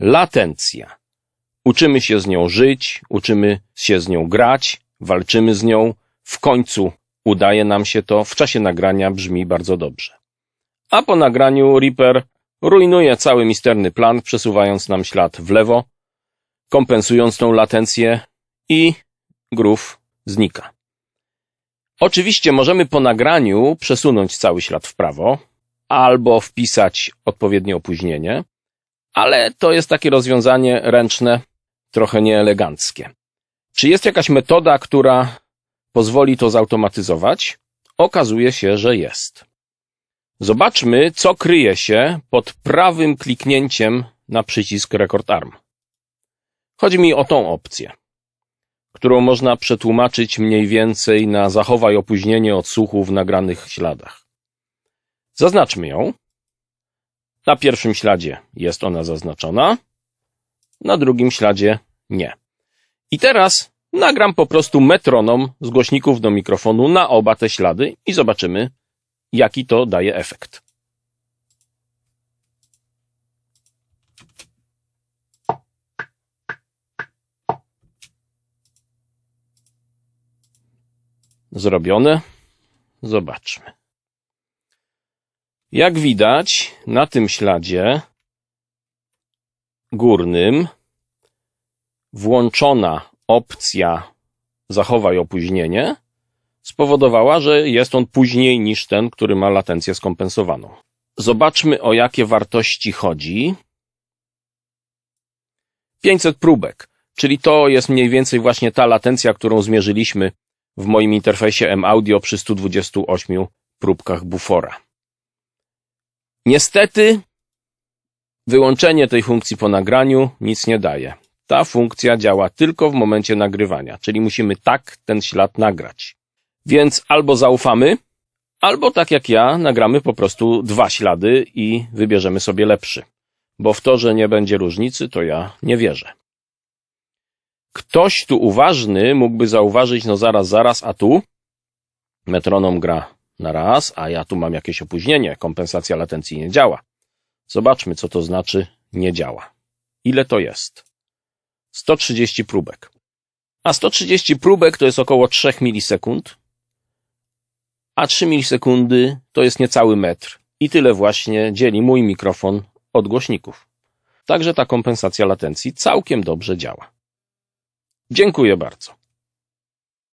Latencja. Uczymy się z nią żyć, uczymy się z nią grać, walczymy z nią. W końcu udaje nam się to. W czasie nagrania brzmi bardzo dobrze. A po nagraniu Reaper rujnuje cały misterny plan, przesuwając nam ślad w lewo, kompensując tą latencję i groove znika. Oczywiście możemy po nagraniu przesunąć cały ślad w prawo albo wpisać odpowiednie opóźnienie, ale to jest takie rozwiązanie ręczne, trochę nieeleganckie. Czy jest jakaś metoda, która pozwoli to zautomatyzować? Okazuje się, że jest. Zobaczmy, co kryje się pod prawym kliknięciem na przycisk Record Arm. Chodzi mi o tą opcję, którą można przetłumaczyć mniej więcej na zachowaj opóźnienie odsłuchu w nagranych śladach. Zaznaczmy ją. Na pierwszym śladzie jest ona zaznaczona, na drugim śladzie nie. I teraz nagram po prostu metronom z głośników do mikrofonu na oba te ślady i zobaczymy, jaki to daje efekt. Zrobione. Zobaczmy. Jak widać, na tym śladzie górnym włączona opcja zachowaj opóźnienie spowodowała, że jest on później niż ten, który ma latencję skompensowaną. Zobaczmy o jakie wartości chodzi. 500 próbek, czyli to jest mniej więcej właśnie ta latencja, którą zmierzyliśmy w moim interfejsie M-Audio przy 128 próbkach bufora. Niestety wyłączenie tej funkcji po nagraniu nic nie daje. Ta funkcja działa tylko w momencie nagrywania, czyli musimy tak ten ślad nagrać. Więc albo zaufamy, albo tak jak ja, nagramy po prostu dwa ślady i wybierzemy sobie lepszy. Bo w to, że nie będzie różnicy, to ja nie wierzę. Ktoś tu uważny mógłby zauważyć, no zaraz, zaraz, a tu metronom gra na raz, a ja tu mam jakieś opóźnienie, kompensacja latencji nie działa. Zobaczmy, co to znaczy nie działa. Ile to jest? 130 próbek. A 130 próbek to jest około 3 milisekund, a 3 milisekundy to jest niecały metr. I tyle właśnie dzieli mój mikrofon od głośników. Także ta kompensacja latencji całkiem dobrze działa. Dziękuję bardzo.